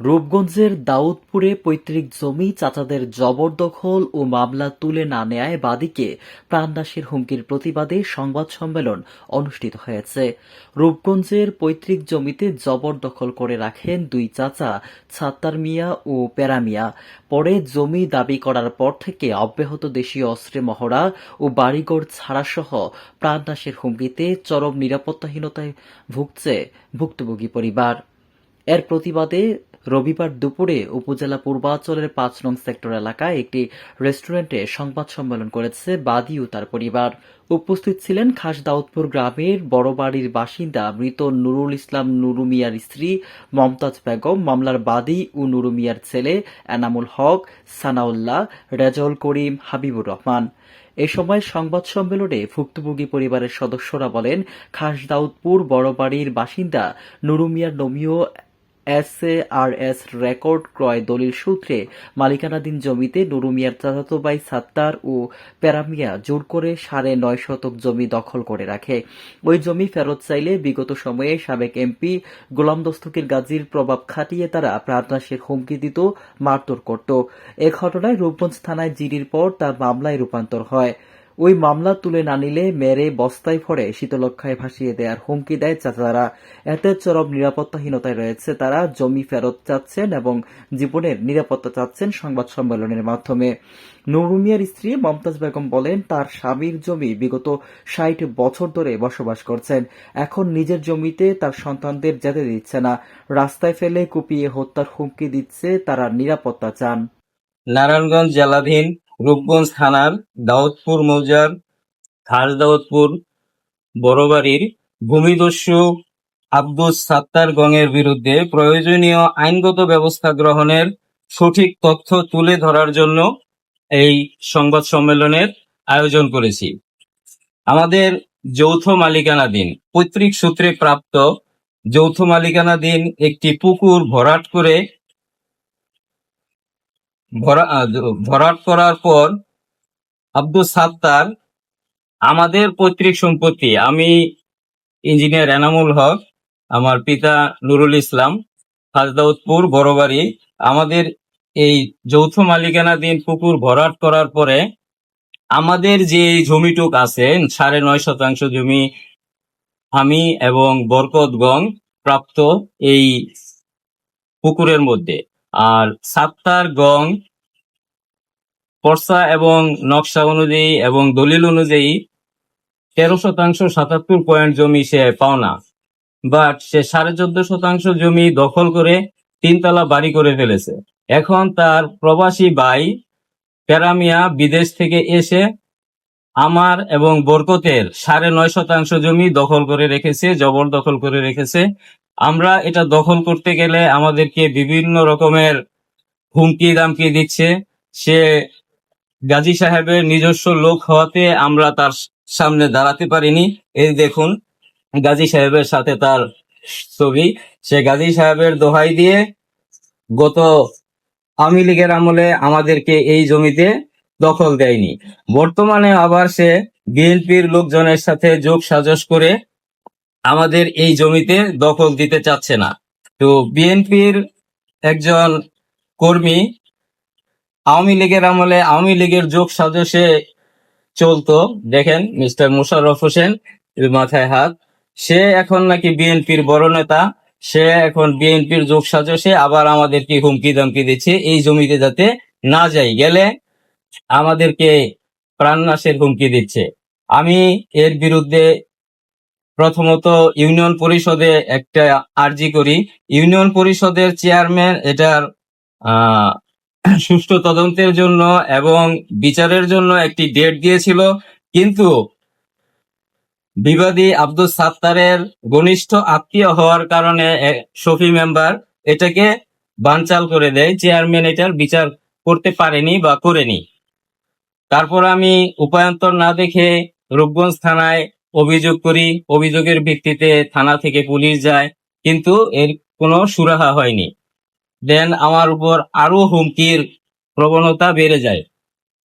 রূপগঞ্জের দাউদপুরে পৈতৃক জমি চাচাদের জবরদখল ও মামলা তুলে না নেয়ায় বাদীকে প্রাণনাশের হুমকির প্রতিবাদে সংবাদ সম্মেলন অনুষ্ঠিত হয়েছে। রূপগঞ্জের পৈতৃক জমিতে জবরদখল করে রাখেন দুই চাচা, ছাত্তার মিয়া ও প্যারামিয়া পরে জমি দাবি করার পর থেকে অব্যাহত দেশীয় অস্ত্রে মহড়া ও বাড়িঘর ছাড়াসহ প্রাণনাশের হুমকিতে চরম নিরাপত্তাহীনতায় ভুগছে ভুক্তভোগী পরিবার। এর প্রতিবাদে রবিবার দুপুরে উপজেলা পূর্বাঞ্চলের পাঁচ নং সেক্টর এলাকায় একটি রেস্টুরেন্টে সংবাদ সম্মেলন করেছে বাদী ও তার পরিবার। উপস্থিত ছিলেন খাস দাউদপুর গ্রামের বড়বাড়ির বাসিন্দা মৃত নুরুল ইসলাম নুরু মিয়ার স্ত্রী মমতাজ বেগম, মামলার বাদী ও নুরু মিয়ার ছেলে এনামুল হক, সানাউল্লাহ, রেজাউল করিম, হাবিবুর রহমান। এ সময় সংবাদ সম্মেলনে ভুক্তভোগী পরিবারের সদস্যরা বলেন খাসদাউদপুর বড়বাড়ির বাসিন্দা নুরু মিয়ার নমীয় এসএআরএস রেকর্ড ক্রয় দলিল সূত্রে মালিকানাধীন জমিতে নুরু মিয়ার চাচাতো ভাই সাত্তার ও প্যারামিয়া জোর করে সাড়ে নয় শতক জমি দখল করে রাখে। ওই জমি ফেরত চাইলে বিগত সময়ে সাবেক এমপি গোলাম দস্তকির গাজীর প্রভাব খাটিয়ে তারা প্রাণনাশের হুমকি দিত, মারধর করত। এ ঘটনায় রূপগঞ্জ থানায় জিডির পর তা মামলায় রূপান্তর হয়। ওই মামলা তুলে না নিলে মেরে বস্তায় ভরে শীতলক্ষায় ভাসিয়ে দেওয়ার হুমকি দেয় চাচারা। এতে চরম নিরাপত্তাহীনতায় রয়েছে তারা, জমি ফেরত চাচ্ছেন এবং জীবনের নিরাপত্তা চাচ্ছেন সংবাদ সম্মেলনের মাধ্যমে। নুরুমিয়ার স্ত্রী মমতাজ বেগম বলেন, তার স্বামীর জমি বিগত ষাট বছর ধরে বসবাস করছেন। এখন নিজের জমিতে তার সন্তানদের যেতে দিচ্ছে না। রাস্তায় ফেলে কুপিয়ে হত্যার হুমকি দিচ্ছে তারা নিরাপত্তা চান। নারায়ণগঞ্জ জেলাধীন রূপগঞ্জ থানার দাউদপুর মৌজার খাস দাউদপুর বড়বাড়ির ভূমিদস্যু আব্দুস সাত্তার গঙের বিরুদ্ধে প্রয়োজনীয় আইনগত ব্যবস্থা গ্রহণের সঠিক তথ্য তুলে ধরার জন্য এই সংবাদ সম্মেলনের আয়োজন করেছি। আমাদের যৌথ মালিকানাধীন, পৈতৃক সূত্রে প্রাপ্ত যৌথ মালিকানাধীন একটি পুকুর ভরাট করে ভরাট করার পর আব্দুল সাত্তার, আমাদের পৈতৃক সম্পত্তি, আমি ইঞ্জিনিয়ার এনামুল হক, আমার পিতা নুরুল ইসলাম হাজদাউদপুর বড়বাড়ি, আমাদের এই যৌথ মালিকানাধীন পুকুর ভরাট করার পরে আমাদের যে জমিটুক আছে, সাড়ে নয় শতাংশ জমি, আমি এবং বরকতগং প্রাপ্ত এই পুকুরের মধ্যে। আর সাত্তার গং পর্সা এবং নকশা অনুযায়ী এবং দলিল অনুযায়ী তেরো শতাংশ সাতাত্তর পয়েন্ট জমি সে পাওনা। বাট সে সাড়ে চোদ্দ শতাংশ জমি দখল করে তিনতলা বাড়ি করে ফেলেছে। এখন তার প্রবাসী ভাই প্যারামিয়া বিদেশ থেকে এসে আমার এবং বরকতের সাড়ে নয় শতাংশ জমি দখল করে রেখেছে জবরদখল করে রেখেছে। আমরা এটা দখল করতে গেলে আমাদেরকে বিভিন্ন রকমের হুমকি দামকি দিচ্ছে। সে গাজী সাহেবের নিজস্ব লোক হওয়াতে আমরা তার সামনে দাঁড়াতে পারিনি। এই দেখুন, গাজী সাহেবের সাথে তার ছবি। সে গাজী সাহেবের দোহাই দিয়ে গত আওয়ামী লীগের আমলে আমাদেরকে এই জমিতে দখল দেয়নি। বর্তমানে আবার সে বিএনপির লোকজনের সাথে যোগ সাজস করে আমাদের এই জমিতে দখল দিতে চাচ্ছে না। তো বিএনপির একজন কর্মী আওয়ামী লীগের আমলে আওয়ামী লীগের যোগ সাজসে চলতো। দেখেন মিস্টার মুশাররফ হোসেন মাথায় হাত। সে এখন নাকি বিএনপির বড় নেতা। সে এখন বিএনপির যোগ সাজসে আবার আমাদেরকে হুমকি ধমকি দিচ্ছে এই জমিতে যাতে না যাই। গেলে আমাদেরকে প্রাণনাশের হুমকি দিচ্ছে। আমি এর বিরুদ্ধে প্রথমত ইউনিয়ন পরিষদে একটা আর্জি করি। ইউনিয়ন পরিষদের চেয়ারম্যান এটার সুষ্ঠু তদন্তের জন্য এবং বিচারের জন্য একটি ডেট দিয়েছিল। কিন্তু বিবাদী আব্দুল সাত্তারের ঘনিষ্ঠ আত্মীয় হওয়ার কারণে শফি মেম্বার এটাকে বানচাল করে দেয়। চেয়ারম্যান এটার বিচার করতে পারেনি বা করেনি। তারপর আমি উপায়ন্তর না দেখে রূপগঞ্জ থানায় অভিযোগ করি, অভিযোগের ভিত্তিতে থানা থেকে পুলিশ যায়, কিন্তু এর কোনো সুরাহা হয়নি। দেন আমার উপর আরও হুমকির প্রবণতা বেড়ে যায়।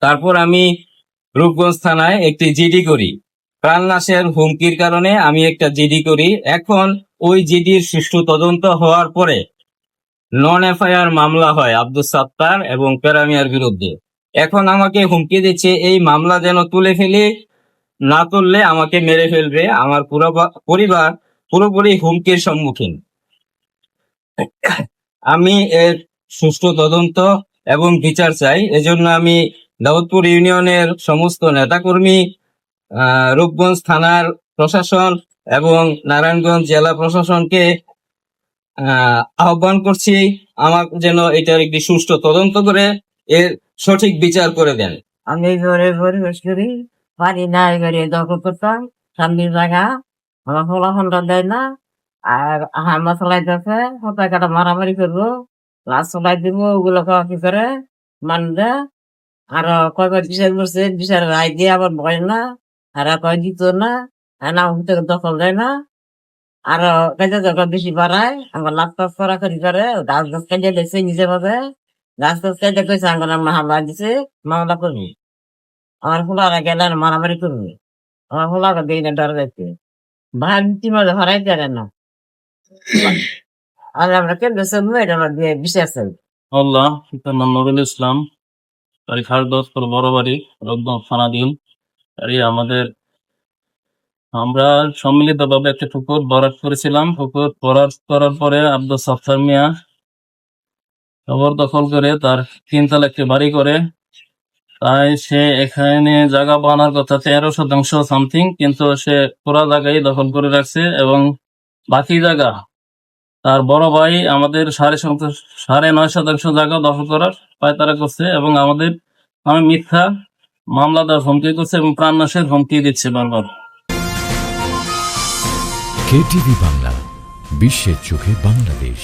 তারপর আমি রূপগঞ্জ থানায় একটি জিডি করি। প্রাণনাশের হুমকির কারণে আমি একটা জিডি করি। এখন ওই জিডির সুষ্ঠু তদন্ত হওয়ার পরে নন এফআইআর মামলা হয় আব্দুল সাত্তার এবং পেরামিয়ার বিরুদ্ধে। এখন আমাকে হুমকি দিচ্ছে, এই মামলা যেন তুলে ফেলি না করলে আমাকে মেরে ফেলবে আমার পুরো পরিবার পুরোপুরি হুমকির সম্মুখীন। আমি এর সুষ্ঠু তদন্ত এবং বিচার চাই। এজন্য আমি দাউদপুর ইউনিয়নের সমস্ত নেতাকর্মী রূপগঞ্জ থানার প্রশাসন এবং নারায়ণগঞ্জ জেলা প্রশাসনকে আহ, আহ্বান করছি আমার যেন এটার একটি সুষ্ঠু তদন্ত করে এর সঠিক বিচার করে দেন। আমি ঘরে করি। পারি না এই ঘরে দখল করতাম সামনের জায়গা আমার ফলাফলটা দেয় না। আর হামলা চালাইতেছে হতাই কাটা মারামারি করব। লাশ চালাই দিব ওগুলো কি করে মানবে? আর কয়বার বিচার করছে, বিচার রায় দিয়ে আবার ভয় না, আর কয় দিত না, আর না হতে দখল দেয় না। আর কাজে যখন বেশি বাড়ায়, আমার লাভ টাচ করা করি করে, গাছ গাছ কাজে দেখছে নিজে ভাবে গাছ গাছ কাজে কইছে আমরা হামলা দিছে, মামলা করবি। আমার ফুলারা গেলে মারামারি করবে? আমার ফুলারা দিই না ডর যাচ্ছে ভাই তিমার হরাই জানে না। আর আমরা কেন্দ্র শুনব এটা আমরা দিয়ে বিশ্বাস আল্লাহ পিতার নাম ইসলাম। তারিখ আট দশ পর বড় বাড়ি রকদম ফানাদিন আর আমাদের আমরা সম্মিলিত ভাবে একটা পুকুর বরাদ করেছিলাম। পুকুর বরাদ করার পরে আব্দুল সাফার মিয়া খবর দখল করে তার তিনতলা একটি বাড়ি করে সে এখানে জায়গা বানার কথা তেরো শতাংশ সামথিং কিন্তু সে পুরা জায়গায় দখল করে রাখছে এবং বাকি জায়গা, তার বড় ভাই আমাদের সাড়ে সাড়ে নয় শতাংশ জায়গা দখল করার পায়তারা করছে এবং আমাদের আমি মিথ্যা মামলা দেওয়ার হুমকি করছে এবং প্রাণনাশের হুমকি দিচ্ছে বারবার। কেটিভি বাংলা, বিশ্বের চোখে বাংলাদেশ।